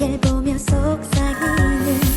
너를 보며 속삭이는